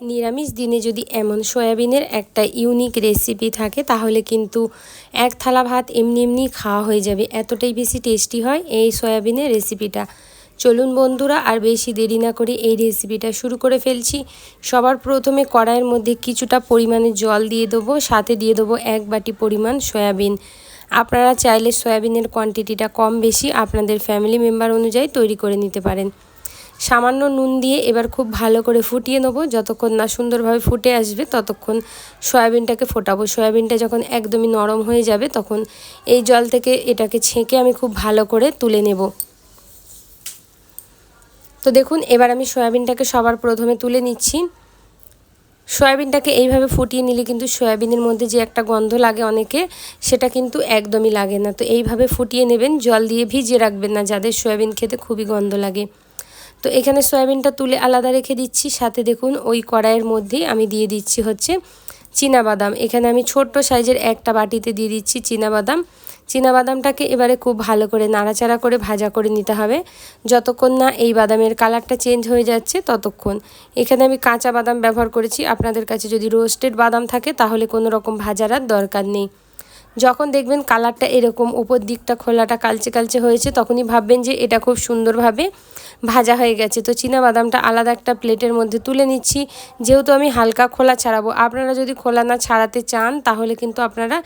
নিরামিষ দিনে যদি এমন সয়াবিনের একটা ইউনিক রেসিপি থাকে, তাহলে কিন্তু এক থালা ভাত এমনি এমনি খাওয়া হয়ে যাবে। এতটাই বেশি টেস্টি হয় এই সয়াবিনের রেসিপিটা চলুন বন্ধুরা, আর বেশি দেরি না করে এই রেসিপিটা শুরু করে ফেলছি। সবার প্রথমে কড়াইয়ের মধ্যে কিছুটা পরিমাণে জল দিয়ে দেবো, সাথে দিয়ে দেবো এক বাটি পরিমাণ সয়াবিন। আপনারা চাইলে সয়াবিনের কোয়ান্টিটিটা কম বেশি আপনাদের ফ্যামিলি মেম্বার অনুযায়ী তৈরি করে নিতে পারেন। সামান্য নুন দিয়ে এবার খুব ভালো করে ফুটিয়ে নেব। যতক্ষণ না সুন্দরভাবে ফুটে আসবে, ততক্ষণ সয়াবিনটাকে ফোটাবো। সয়াবিনটা যখন একদমই নরম হয়ে যাবে, তখন এই জল থেকে এটাকে ছেঁকে আমি খুব ভালো করে তুলে নেব। তো দেখুন, এবার আমি সয়াবিনটাকে সবার প্রথমে তুলে নিচ্ছি। সয়াবিনটাকে এইভাবে ফুটিয়ে নিলে কিন্তু সয়াবিনের মধ্যে যে একটা গন্ধ লাগে অনেকে, সেটা কিন্তু একদমই লাগে না। তো এইভাবে ফুটিয়ে নেবেন, জল দিয়ে ভিজিয়ে রাখবেন না, যাদের সয়াবিন খেতে খুবই গন্ধ লাগে। তো এখানে সয়াবিনটা তুলে আলাদা রেখে দিচ্ছি। সাথে দেখুন, ওই কড়াইয়ের মধ্যেই আমি দিয়ে দিচ্ছি হচ্ছে বাদাম এখানে আমি ছোট্ট সাইজের একটা বাটিতে দিয়ে দিচ্ছি বাদাম বাদামটাকে এবারে খুব ভালো করে নাড়াচাড়া করে ভাজা করে নিতে হবে। যতক্ষণ না এই বাদামের কালারটা চেঞ্জ হয়ে যাচ্ছে, ততক্ষণ। এখানে আমি কাঁচা বাদাম ব্যবহার করেছি। আপনাদের কাছে যদি রোস্টেড বাদাম থাকে, তাহলে কোনো রকম ভাজার আর দরকার নেই। যখন দেখবেন কালারটা এরকম, উপর দিকটা খোলাটা কালচে কালচে হয়েছে, তখনই ভাববেন যে এটা খুব সুন্দরভাবে ভাজা হয়ে গেছে। তো চীনা বাদামটা আলাদা একটা প্লেটের মধ্যে তুলে নিচ্ছি। যেহেতু আমি হালকা খোলা ছাড়াবো, আপনারা যদি খোলা না ছাড়াতে চান, তাহলে কিন্তু আপনারা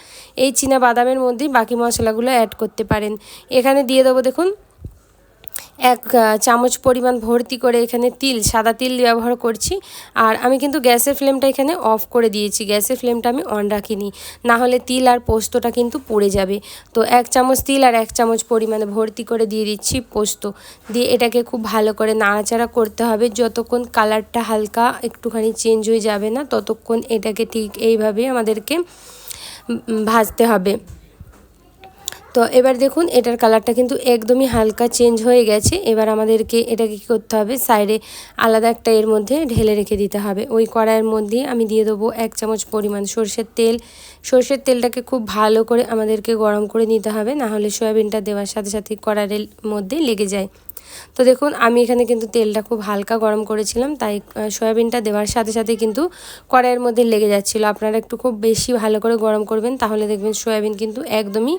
এই চীনা বাদামের মধ্যেই বাকি মশলাগুলো অ্যাড করতে পারেন। এখানে দিয়ে দেবো দেখুন এক চামচ পরিমাণ ভর্তি করে এখানে তিল, সাদা তিল ব্যবহার করছি। আর আমি কিন্তু গ্যাসের ফ্লেমটা এখানে অফ করে দিয়েছি। গ্যাসের ফ্লেমটা আমি অন রাখিনি। না হলে তিল আর পোস্তটা কিন্তু পুড়ে যাবে। তো এক চামচ তিল আর এক চামচ পরিমাণে ভর্তি করে দিয়ে দিচ্ছি পোস্ত। দিয়ে এটাকে খুব ভালো করে নাড়াচাড়া করতে হবে। যতক্ষণ কালারটা হালকা একটুখানি চেঞ্জ হয়ে যাবে না, ততক্ষণ এটাকে ঠিক এইভাবে আমাদেরকে ভাজতে হবে। তো এবার দেখুন, এটার কালারটা কিন্তু একদমই হালকা চেঞ্জ হয়ে গেছে। এবার আমাদেরকে এটাকে কী করতে হবে? সাইডে আলাদা একটা এর মধ্যে ঢেলে রেখে দিতে হবে। ওই কড়াইয়ের মধ্যে আমি দিয়ে দেবো এক চামচ পরিমাণ সর্ষের তেল। সর্ষের তেলটাকে খুব ভালো করে আমাদেরকে গরম করে নিতে হবে না হলে সয়াবিনটা দেওয়ার সাথে সাথে কড়াইয়ের মধ্যে লেগে যায়। তো দেখুন, আমি এখানে কিন্তু তেলটা খুব হালকা গরম করেছিলাম, তাই সয়াবিনটা দেওয়ার সাথে সাথে কিন্তু কড়াইয়ের মধ্যে লেগে যাচ্ছিল। আপনারা একটু খুব বেশি ভালো করে গরম করবেন, তাহলে দেখবেন সয়াবিন কিন্তু একদমই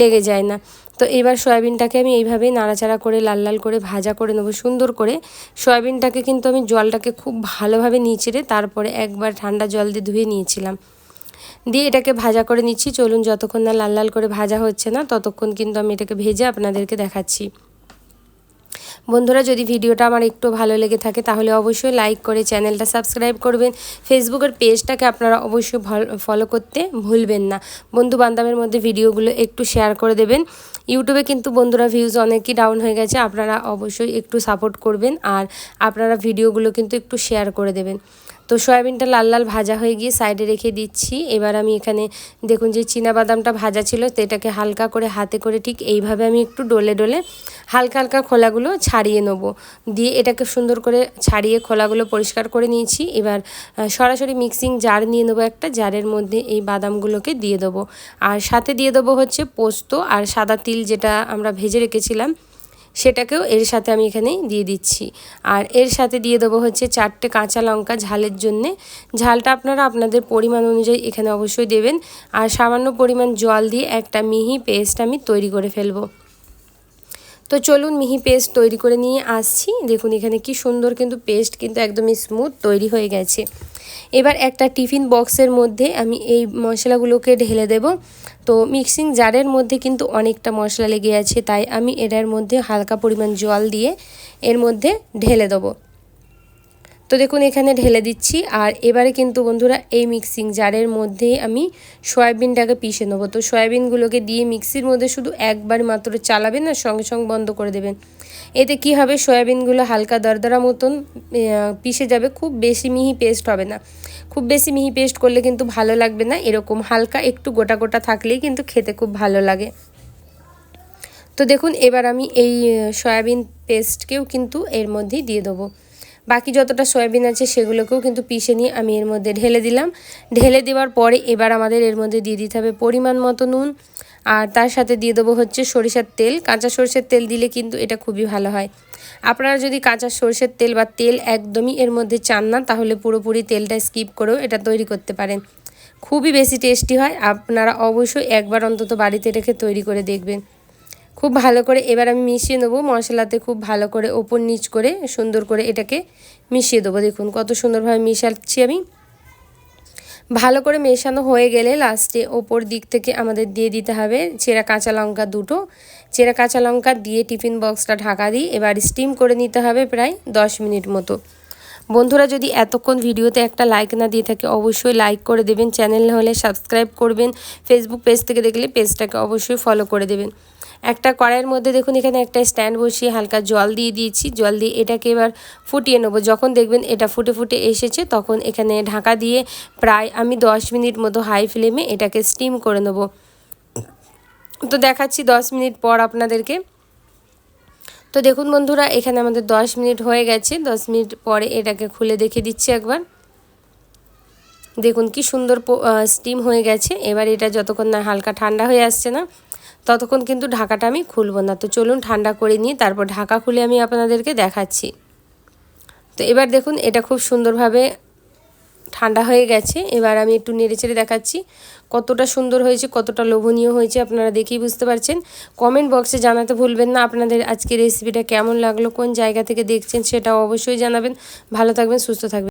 লেগে যায় না। তো এবার সয়াবিনটাকে আমি এইভাবেই নাড়াচাড়া করে, লাল লাল করে ভাজা করে নেব, সুন্দর করে। সয়াবিনটাকে কিন্তু আমি জলটাকে খুব ভালোভাবে নিচেড়ে তারপরে একবার ঠান্ডা জল দিয়ে ধুয়ে নিয়েছিলাম। দিয়ে এটাকে ভাজা করে নিচ্ছি। চলুন, যতক্ষণ না লাল লাল করে ভাজা হচ্ছে না, ততক্ষণ কিন্তু আমি এটাকে ভেজে আপনাদেরকে দেখাচ্ছি। বন্ধুরা, যদি ভিডিওটা আমার একটু ভালো লেগে থাকে, তাহলে অবশ্যই লাইক করে চ্যানেলটা সাবস্ক্রাইব করবেন। ফেসবুকের পেজটাকে আপনারা অবশ্যই ফলো করতে ভুলবেন না। বন্ধু বান্ধবের মধ্যে ভিডিওগুলো একটু শেয়ার করে দেবেন। ইউটিউবে কিন্তু বন্ধুরা ভিউজ অনেকই ডাউন হয়ে গেছে, আপনারা অবশ্যই একটু সাপোর্ট করবেন আর আপনারা ভিডিওগুলো কিন্তু একটু শেয়ার করে দেবেন। তো সয়াবিনটা লাল লাল ভাজা হয়ে গিয়ে সাইডে রেখে দিচ্ছি। এবার আমি এখানে দেখুন যে বাদামটা ভাজা ছিল, তো এটাকে হালকা করে হাতে করে ঠিক এইভাবে আমি একটু ডলে ডলে হালকা হালকা খোলাগুলো ছাড়িয়ে নেব। দিয়ে এটাকে সুন্দর করে ছাড়িয়ে খোলাগুলো পরিষ্কার করে নিয়েছি। এবার সরাসরি মিক্সিং জার নিয়ে নেব একটা, জারের মধ্যে এই বাদামগুলোকে দিয়ে দেবো। আর সাথে দিয়ে দেবো হচ্ছে পোস্ত আর সাদা তিল যেটা আমরা ভেজে রেখেছিলাম। সেটাকেও এর সাথে আমি এখানে দিয়ে দিচ্ছি। আর এর সাথে দিয়ে দেবো হচ্ছে চারটে কাঁচা লঙ্কা ঝালের জন্যে। ঝালটা আপনারা আপনাদের পরিমাণ অনুযায়ী এখানে অবশ্যই দেবেন। আর সামান্য পরিমাণ জল দিয়ে একটা মিহি পেস্ট আমি তৈরি করে ফেলব। তো চলুন মিহি পেস্ট তৈরি করে নিয়ে আসছি। দেখুন এখানে কি সুন্দর কিন্তু পেস্ট কিন্তু একদমই স্মুথ তৈরি হয়ে গেছে। এবার একটা টিফিন বক্সের মধ্যে আমি এই মশলাগুলোকে ঢেলে দেব। তো মিক্সিং জারের মধ্যে কিন্তু অনেকটা মশলা লেগে আছে, তাই আমি এটার মধ্যে হালকা পরিমাণ জল দিয়ে এর মধ্যে ঢেলে দেবো। তো দেখুন, এখানে ঢেলে দিচ্ছি। আর এবারে কিন্তু বন্ধুরা, এই মিক্সিং জারের মধ্যে আমি সয়াবিনটাকে পিষে নেব। তো সয়াবিনগুলোকে দিয়ে মিক্সির মধ্যে শুধু একবার মাত্র চালাবেন আর সঙ্গে সঙ্গে বন্ধ করে দেবেন। এতে কি হবে? সয়াবিনগুলো হালকা দরদরা মতন পিষে যাবে। খুব বেশি মিহি পেস্ট হবে না। খুব বেশি মিহি পেস্ট করলে কিন্তু ভালো লাগবে না। এরকম হালকা একটু গোটা গোটা থাকলেই কিন্তু খেতে খুব ভালো লাগে। তো দেখুন, এবার আমি এই সয়াবিন পেস্টকেও কিন্তু এর মধ্যেই দিয়ে দেবো। বাকি যতটা সয়াবিন আছে সেগুলোকেও কিন্তু পিষে নিয়ে আমি এর মধ্যে ঢেলে দিলাম। ঢেলে দেওয়ার পরে এবার আমাদের এর মধ্যে দিয়ে দিতে হবে পরিমাণ মতো নুন আর তার সাথে দিয়ে দেবো হচ্ছে সরিষার তেল। কাঁচা সরষের তেল দিলে কিন্তু এটা খুবই ভালো হয়। আপনারা যদি কাঁচা সরষের তেল বা তেল একদমই এর মধ্যে চান না, তাহলে পুরোপুরি তেলটা স্কিপ করেও এটা তৈরি করতে পারেন। খুবই বেশি টেস্টি হয়। আপনারা অবশ্যই একবার অন্তত বাড়িতে রেখে তৈরি করে দেখবেন। খুব ভালো করে এবার আমি মিশিয়ে নেব। মশলাতে খুব ভালো করে ওপর নিচ করে সুন্দর করে এটাকে মিশিয়ে দেবো। দেখুন কত সুন্দরভাবে মিশাচ্ছি আমি। ভালো করে মেশানো হয়ে গেলে লাস্টে ওপর দিক থেকে আমাদের দিয়ে দিতে হবে চেরা কাঁচা লঙ্কা দুটো। চেরা কাঁচা লঙ্কা দিয়ে টিফিন বক্সটা ঢাকা দিই এবার স্টিম করে নিতে হবে প্রায় দশ মিনিট মতো। বন্ধুরা, যদি এতক্ষণ ভিডিওতে একটা লাইক না দিয়ে থাকে, অবশ্যই লাইক করে দেবেন। চ্যানেল হলে সাবস্ক্রাইব করবেন। ফেসবুক পেজ থেকে দেখলে পেজটাকে অবশ্যই ফলো করে দেবেন। একটা কড়াইয়ের মধ্যে দেখুন, এখানে একটা স্ট্যান্ড বসিয়ে হালকা জল দিয়ে দিয়েছি। জল দিয়ে এটাকে এবার ফুটিয়ে নেব। যখন দেখবেন এটা ফুটে ফুটে এসেছে, তখন এখানে ঢাকা দিয়ে প্রায় আমি দশ মিনিট মতো হাই ফ্লেমে এটাকে স্টিম করে নেব। তো দেখাচ্ছি দশ মিনিট পর আপনাদেরকে। তো দেখুন বন্ধুরা, এখানে আমাদের দশ মিনিট হয়ে গেছে। দশ মিনিট পরে এটাকে খুলে দেখে দিচ্ছি একবার। দেখুন কি সুন্দর স্টিম হয়ে গেছে। এবার এটা যতক্ষণ না হালকা ঠান্ডা হয়ে আসছে না, ততক্ষণ কিন্তু ঢাকাটা আমি খুলবো না। তো চলুন ঠান্ডা করে নিয়ে তারপর ঢাকা খুলে আমি আপনাদেরকে দেখাচ্ছি। তো এবার দেখুন, এটা খুব সুন্দরভাবে ঠান্ডা হয়ে গেছে। এবার আমি একটু নেড়ে চেড়ে দেখাচ্ছি কতটা সুন্দর হয়েছে, কতটা লোভনীয় হয়েছে, আপনারা দেখেই বুঝতে পারছেন। কমেন্ট বক্সে জানাতে ভুলবেন না, আপনাদের আজকে রেসিপিটা কেমন লাগল, কোন জায়গা থেকে দেখছেন সেটা অবশ্যই জানাবেন। ভালো থাকবেন, সুস্থ থাকবেন।